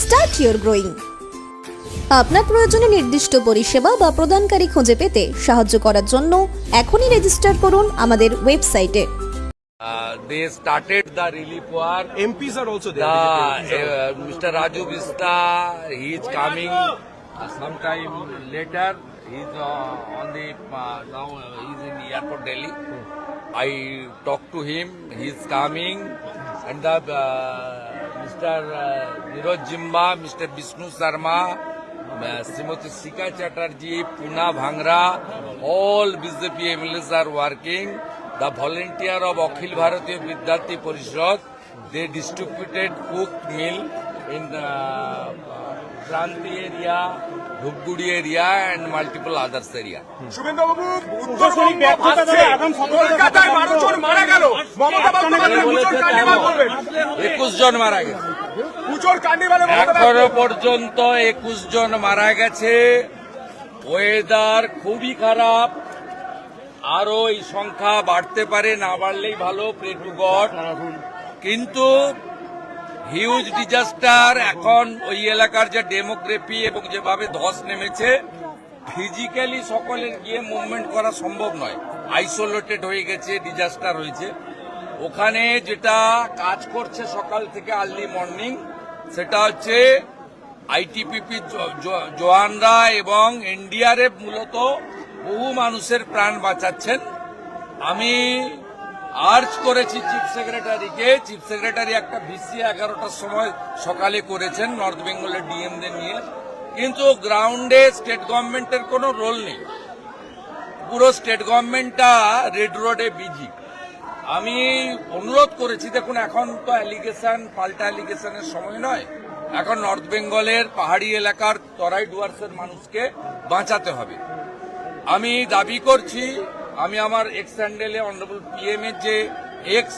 start your growing আপনার প্রয়োজনে নির্দিষ্ট পরিষেবা বা প্রদানকারী খুঁজে পেতে সাহায্য করার জন্য এখনই রেজিস্টার করুন আমাদের ওয়েবসাইটে Uh, they started the relief work. MPs are also there. The uh, Mr. Raju Vista, he is coming uh, sometime later. He's uh, on the uh, now uh, he's in the airport Delhi. I talked to him. He's coming, and the uh, Uh, Niroj Jimba, Mr. Vishnu Sharma, uh, Srimati Sika Chatterjee, Puna Bhangra, all BJP MLAs are working. The volunteer of Akhil Bharatiya Vidyarthi Parishad, they distributed cooked meal in the Kranti area, Dhupgudi area and multiple others area. শুভেন্দুবাবু Uttarbanga জন মারা একুশ জন মারা গেছে। পুজোর কার্নিভালে মমতা এখনও পর্যন্ত একুশ জন মারা গেছে। ওয়েদার খুবই খারাপ। আরও এই সংখ্যা বাড়তে পারে না বাড়লেই ভালো প্রে টু গড কিন্তু হিউজ ডিজাস্টার এখন ওই এলাকার যে ডেমোগ্রাফি এবং যেভাবে ধস নেমেছে ফিজিক্যালি সকলের গিয়ে মুভমেন্ট করা সম্ভব নয়। আইসোলেটেড হয়ে গেছে ডিজাস্টার হয়েছে। ওখানে যেটা কাজ করছে সকাল থেকে আর্লি মর্নিং সেটা হচ্ছে আইটিপিপি জওয়ানরা এবং এনডিআরএফ মূলত বহু মানুষের প্রাণ বাঁচাচ্ছেন। আমি আর্জ করেছি চিফ সেক্রেটারিকে চিফ সেক্রেটারি একটা ভিসি এগারোটার সময় সকালে করেছেন নর্থ বেঙ্গলের ডিএমদের নিয়ে। কিন্তু গ্রাউন্ডে স্টেট গভর্নমেন্টের কোনো রোল নেই। পুরো স্টেট গভর্নমেন্টটা রেড রোডে বিজি আমি অনুরোধ করেছি, দেখুন, এখন তো অ্যালিগেশন পাল্টা অ্যালিগেশনের সময় নয়। এখন নর্থ বেঙ্গলের পাহাড়ি এলাকার তরাই ডুয়ার্সের মানুষকে বাঁচাতে হবে। আমি দাবি করছি, আমি আমার এক্স হ্যান্ডেলে অনারেবল পিএম এর যে এক্স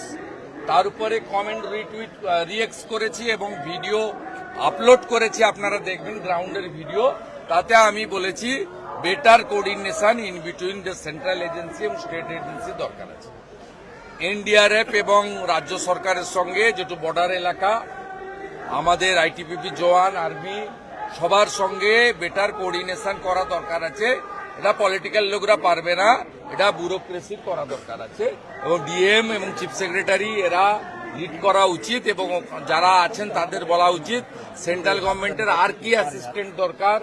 তার উপরে কমেন্ট রিটুইট রিএক্স করেছি এবং ভিডিও আপলোড করেছি, আপনারা দেখবেন গ্রাউন্ডের ভিডিও তাতে আমি বলেছি better coordination in between the central agency এবং স্টেট এজেন্সি দরকার আছে। এনডিআরএফ এবং রাজ্য সরকারের সঙ্গে যেটু বর্ডার এলাকা, আমাদের আইটিপিপি জওয়ান আর্মি সবার সঙ্গে বেটার কোঅর্ডিনেশন করা দরকার আছে। এটা পলিটিক্যাল লোকরা পারবে না, এটা ব্যুরোক্রেসি করা দরকার আছে। এবং ডিএম এবং চিফ সেক্রেটারি এরা লিড করা উচিত এবং যারা আছেন তাদের বলা উচিত সেন্ট্রাল গভর্নমেন্টের আর কি অ্যাসিস্ট্যান্ট দরকার?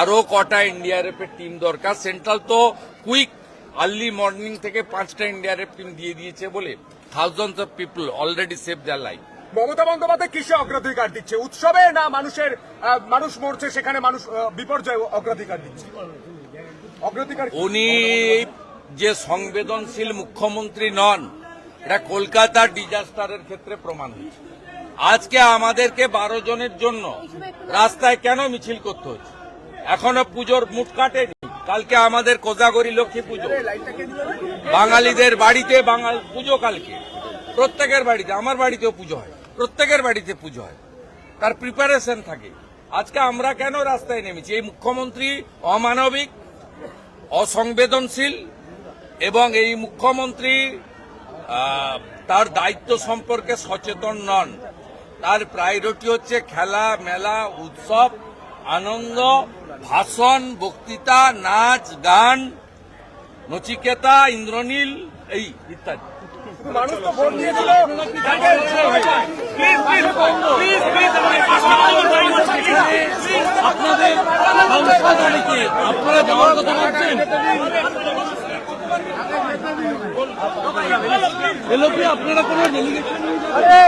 আরও কটা এনডিআরএফ এর টিম দরকার। সেন্ট্রাল তো কুইক আর্লি মর্নিং থেকে পাঁচটা এনডিআরএফ টিম দিয়ে দিয়েছে বলে thousands of people already save their life Mamata Bandyopadhyay কিসে অগ্রাধিকার দিচ্ছে? উৎসবে না মানুষের মানুষ মরছে সেখানে মানুষ বিপর্যয় অগ্রাধিকার দিচ্ছে? অগ্রাধিকার উনি যে সংবেদনশীল মুখ্যমন্ত্রী নন এটা কলকাতার ডিজাস্টারের ক্ষেত্রে প্রমাণ হয়েছে। আজকে আমাদেরকে বারো জনের জন্য রাস্তায় কেন মিছিল করতে হচ্ছে? এখনও পুজোর মুট কাটেনি কালকে আমাদের কোজাগরি লক্ষ্মী পুজো। বাঙালিদের বাড়িতে বাঙাল পুজো কালকে। প্রত্যেকের বাড়িতে, আমার বাড়িতেও পুজো হয়। প্রত্যেকের বাড়িতে পুজো হয়। তার প্রিপারেশন থাকে। আজকে আমরা কেন রাস্তায় নেমেছি? এই মুখ্যমন্ত্রী অমানবিক, অসংবেদনশীল এবং এই মুখ্যমন্ত্রী তার দায়িত্ব সম্পর্কে সচেতন নন। তার প্রায়োরিটি হচ্ছে খেলা, মেলা, উৎসব। আনন্দ ভাষণ বক্তৃতা নাচ গান নচিকেতা ইন্দ্রনীল এই ইত্যাদি। মানুষ তো ভোট দিয়েছিল। আপনাদের আপনারা যাওয়ার কথা বলছেন? আপনারা কোনো ডেলিগেশন আরে